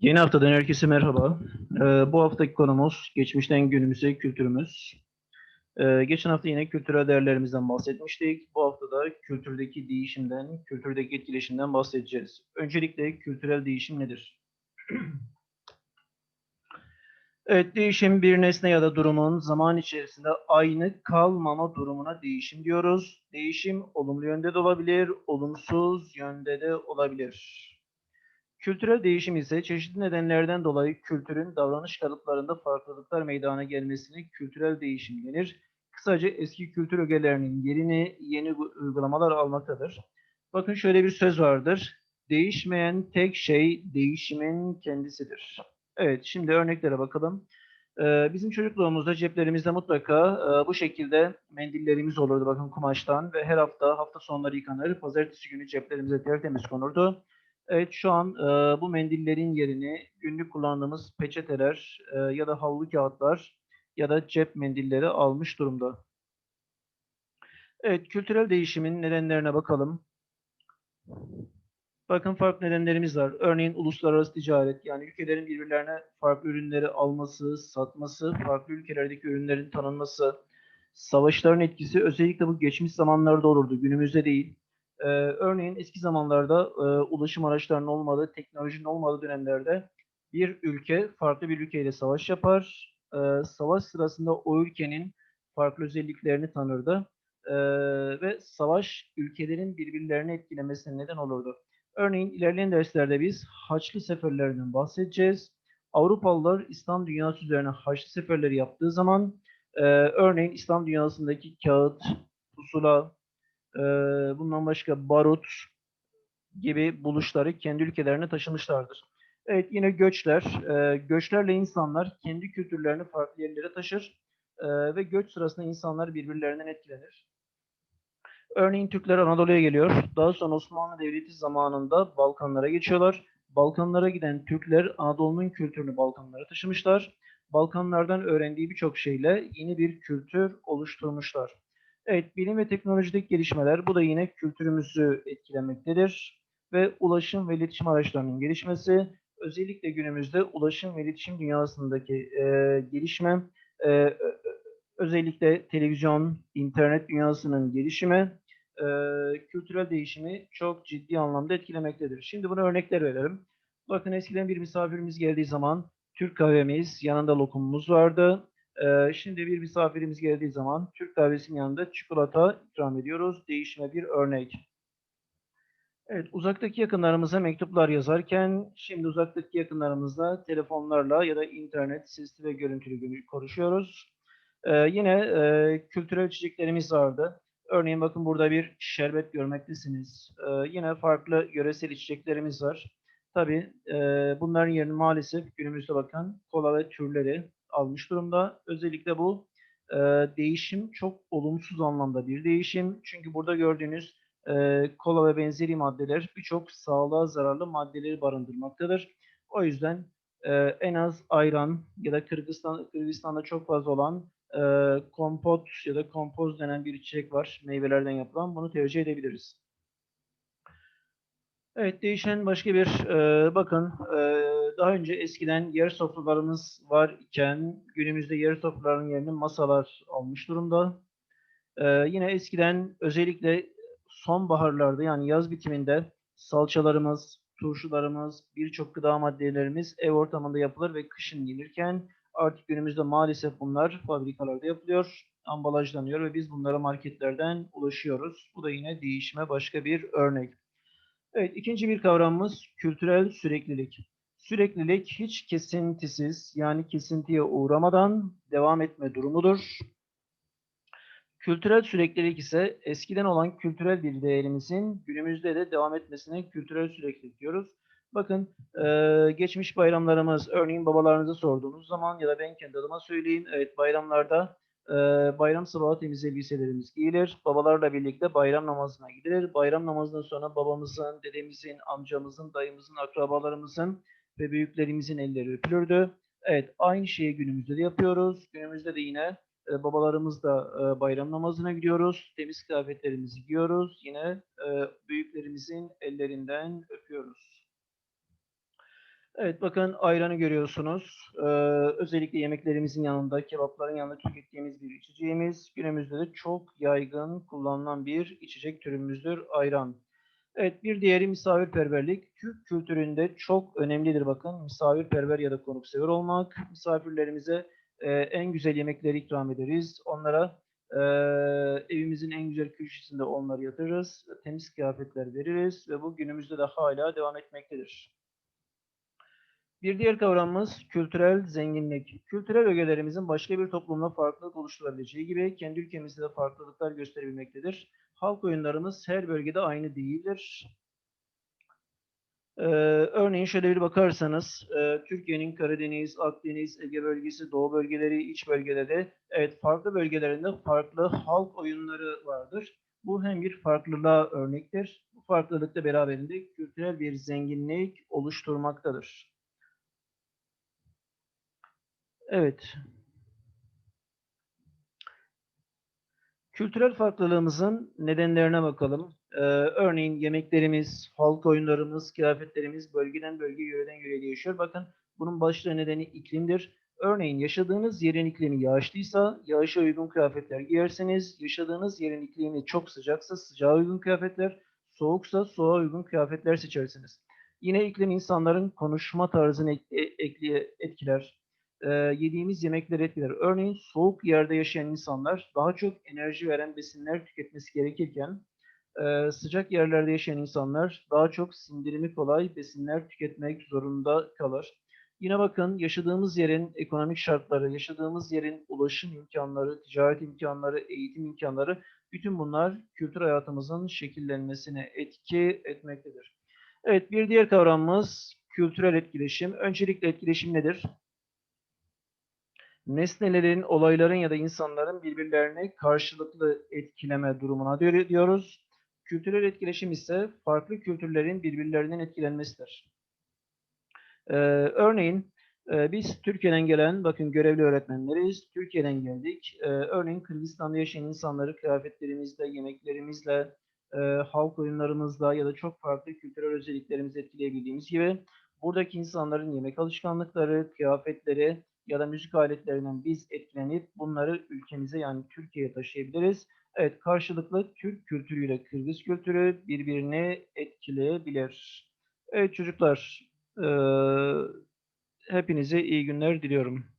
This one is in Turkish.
Yeni haftadan herkese merhaba. Ee, bu haftaki konumuz geçmişten günümüze kültürümüz. Ee, geçen hafta yine kültürel değerlerimizden bahsetmiştik. Bu hafta da kültürdeki değişimden, kültürdeki etkileşimden bahsedeceğiz. Öncelikle kültürel değişim nedir? Evet, değişim bir nesne ya da durumun zaman içerisinde aynı kalmama durumuna değişim diyoruz. Değişim olumlu yönde de olabilir, olumsuz yönde de olabilir. Kültürel değişim ise çeşitli nedenlerden dolayı kültürün davranış kalıplarında farklılıklar meydana gelmesine kültürel değişim denir. Kısaca eski kültür ögelerinin yerini yeni uygulamalar almaktadır. Bakın şöyle bir söz vardır. Değişmeyen tek şey değişimin kendisidir. Evet, şimdi örneklere bakalım. Ee, bizim çocukluğumuzda ceplerimizde mutlaka e, bu şekilde mendillerimiz olurdu bakın kumaştan ve her hafta hafta sonları yıkanır. Pazartesi günü ceplerimize tertemiz konurdu. Evet şu an e, bu mendillerin yerini günlük kullandığımız peçeteler e, ya da havlu kağıtlar ya da cep mendilleri almış durumda. Evet kültürel değişimin nedenlerine bakalım. Bakın farklı nedenlerimiz var. Örneğin uluslararası ticaret yani ülkelerin birbirlerine farklı ürünleri alması, satması, farklı ülkelerdeki ürünlerin tanınması, savaşların etkisi özellikle bu geçmiş zamanlarda olurdu, günümüzde değil. Ee, örneğin eski zamanlarda e, ulaşım araçlarının olmadığı, teknolojinin olmadığı dönemlerde bir ülke farklı bir ülkeyle savaş yapar. Ee, savaş sırasında o ülkenin farklı özelliklerini tanırdı. Ee, ve savaş ülkelerin birbirlerini etkilemesine neden olurdu. Örneğin ilerleyen derslerde biz Haçlı seferlerinden bahsedeceğiz. Avrupalılar İslam dünyası üzerine Haçlı seferleri yaptığı zaman e, örneğin İslam dünyasındaki kağıt, pusula, bundan başka barut gibi buluşları kendi ülkelerine taşımışlardır. Evet yine göçler. Göçlerle insanlar kendi kültürlerini farklı yerlere taşır ve göç sırasında insanlar birbirlerinden etkilenir. Örneğin Türkler Anadolu'ya geliyor. Daha sonra Osmanlı Devleti zamanında Balkanlara geçiyorlar. Balkanlara giden Türkler Anadolu'nun kültürünü Balkanlara taşımışlar. Balkanlardan öğrendiği birçok şeyle yeni bir kültür oluşturmuşlar. Evet, bilim ve teknolojideki gelişmeler bu da yine kültürümüzü etkilemektedir. Ve ulaşım ve iletişim araçlarının gelişmesi, özellikle günümüzde ulaşım ve iletişim dünyasındaki e, gelişme, e, özellikle televizyon, internet dünyasının gelişimi, e, kültürel değişimi çok ciddi anlamda etkilemektedir. Şimdi buna örnekler verelim. Bakın eskiden bir misafirimiz geldiği zaman Türk kahvemiz, yanında lokumumuz vardı. Ee, şimdi bir misafirimiz geldiği zaman Türk kahvesinin yanında çikolata ikram ediyoruz. Değişime bir örnek. Evet, uzaktaki yakınlarımıza mektuplar yazarken şimdi uzaktaki yakınlarımızla telefonlarla ya da internet sesli ve görüntülü konuşuyoruz. Ee, yine e, kültürel içeceklerimiz vardı. Örneğin bakın burada bir şerbet görmektesiniz. Ee, yine farklı yöresel içeceklerimiz var. Tabii e, bunların yerini maalesef günümüzde bakın kola ve türleri almış durumda. Özellikle bu e, değişim çok olumsuz anlamda bir değişim. Çünkü burada gördüğünüz e, kola ve benzeri maddeler birçok sağlığa zararlı maddeleri barındırmaktadır. O yüzden e, en az ayran ya da Kırgızistan, Kırgızistan'da çok fazla olan e, kompot ya da kompoz denen bir içecek var. Meyvelerden yapılan. Bunu tercih edebiliriz. Evet, değişen başka bir, e, bakın e, daha önce eskiden yer sofralarımız var iken günümüzde yer sofralarının yerini masalar almış durumda. E, yine eskiden özellikle sonbaharlarda yani yaz bitiminde salçalarımız, turşularımız, birçok gıda maddelerimiz ev ortamında yapılır ve kışın yenirken artık günümüzde maalesef bunlar fabrikalarda yapılıyor, ambalajlanıyor ve biz bunlara marketlerden ulaşıyoruz. Bu da yine değişime başka bir örnek. Evet, ikinci bir kavramımız kültürel süreklilik. Süreklilik hiç kesintisiz yani kesintiye uğramadan devam etme durumudur. Kültürel süreklilik ise eskiden olan kültürel bir değerimizin günümüzde de devam etmesine kültürel süreklilik diyoruz. Bakın geçmiş bayramlarımız örneğin babalarınıza sorduğunuz zaman ya da ben kendi adıma söyleyeyim. Evet bayramlarda e, bayram sabahı temiz elbiselerimiz giyilir. Babalarla birlikte bayram namazına gidilir. Bayram namazından sonra babamızın, dedemizin, amcamızın, dayımızın, akrabalarımızın ve büyüklerimizin elleri öpülürdü. Evet aynı şeyi günümüzde de yapıyoruz. Günümüzde de yine e, babalarımız da e, bayram namazına gidiyoruz. Temiz kıyafetlerimizi giyiyoruz. Yine e, büyüklerimizin ellerinden öpüyoruz. Evet bakın ayranı görüyorsunuz. Ee, özellikle yemeklerimizin yanında, kebapların yanında tükettiğimiz bir içeceğimiz. Günümüzde de çok yaygın kullanılan bir içecek türümüzdür ayran. Evet bir diğeri misafirperverlik. Türk kültüründe çok önemlidir bakın. Misafirperver ya da konuksever olmak. Misafirlerimize e, en güzel yemekleri ikram ederiz. Onlara e, evimizin en güzel köşesinde onları yatırırız. Temiz kıyafetler veririz ve bu günümüzde de hala devam etmektedir. Bir diğer kavramımız kültürel zenginlik. Kültürel ögelerimizin başka bir toplumla farklılık oluşturabileceği gibi kendi ülkemizde de farklılıklar gösterebilmektedir. Halk oyunlarımız her bölgede aynı değildir. Ee, örneğin şöyle bir bakarsanız, e, Türkiye'nin Karadeniz, Akdeniz, Ege bölgesi, Doğu bölgeleri, iç bölgeleri, evet farklı bölgelerinde farklı halk oyunları vardır. Bu hem bir farklılığa örnektir. Bu farklılık da beraberinde kültürel bir zenginlik oluşturmaktadır. Evet. Kültürel farklılığımızın nedenlerine bakalım. Ee, örneğin yemeklerimiz, halk oyunlarımız, kıyafetlerimiz bölgeden bölgeye, yöreden yöreye değişiyor. Bakın bunun başlıca nedeni iklimdir. Örneğin yaşadığınız yerin iklimi yağışlıysa yağışa uygun kıyafetler giyerseniz, yaşadığınız yerin iklimi çok sıcaksa sıcağa uygun kıyafetler, soğuksa soğuğa uygun kıyafetler seçersiniz. Yine iklim insanların konuşma tarzını etkiler e, yediğimiz yemekler etkiler. Örneğin soğuk yerde yaşayan insanlar daha çok enerji veren besinler tüketmesi gerekirken e, sıcak yerlerde yaşayan insanlar daha çok sindirimi kolay besinler tüketmek zorunda kalır. Yine bakın yaşadığımız yerin ekonomik şartları, yaşadığımız yerin ulaşım imkanları, ticaret imkanları, eğitim imkanları bütün bunlar kültür hayatımızın şekillenmesine etki etmektedir. Evet bir diğer kavramımız kültürel etkileşim. Öncelikle etkileşim nedir? Nesnelerin, olayların ya da insanların birbirlerini karşılıklı etkileme durumuna diyoruz. Kültürel etkileşim ise farklı kültürlerin birbirlerinden etkilenmesidir. Ee, örneğin e, biz Türkiye'den gelen, bakın görevli öğretmenleriz, Türkiye'den geldik. Ee, örneğin Kırgızistan'da yaşayan insanları kıyafetlerimizle, yemeklerimizle, e, halk oyunlarımızla ya da çok farklı kültürel özelliklerimizle etkileyebildiğimiz gibi buradaki insanların yemek alışkanlıkları, kıyafetleri, ya da müzik aletlerinden biz etkilenip bunları ülkemize yani Türkiye'ye taşıyabiliriz. Evet karşılıklı Türk kültürüyle Kırgız kültürü birbirini etkileyebilir. Evet çocuklar hepinize iyi günler diliyorum.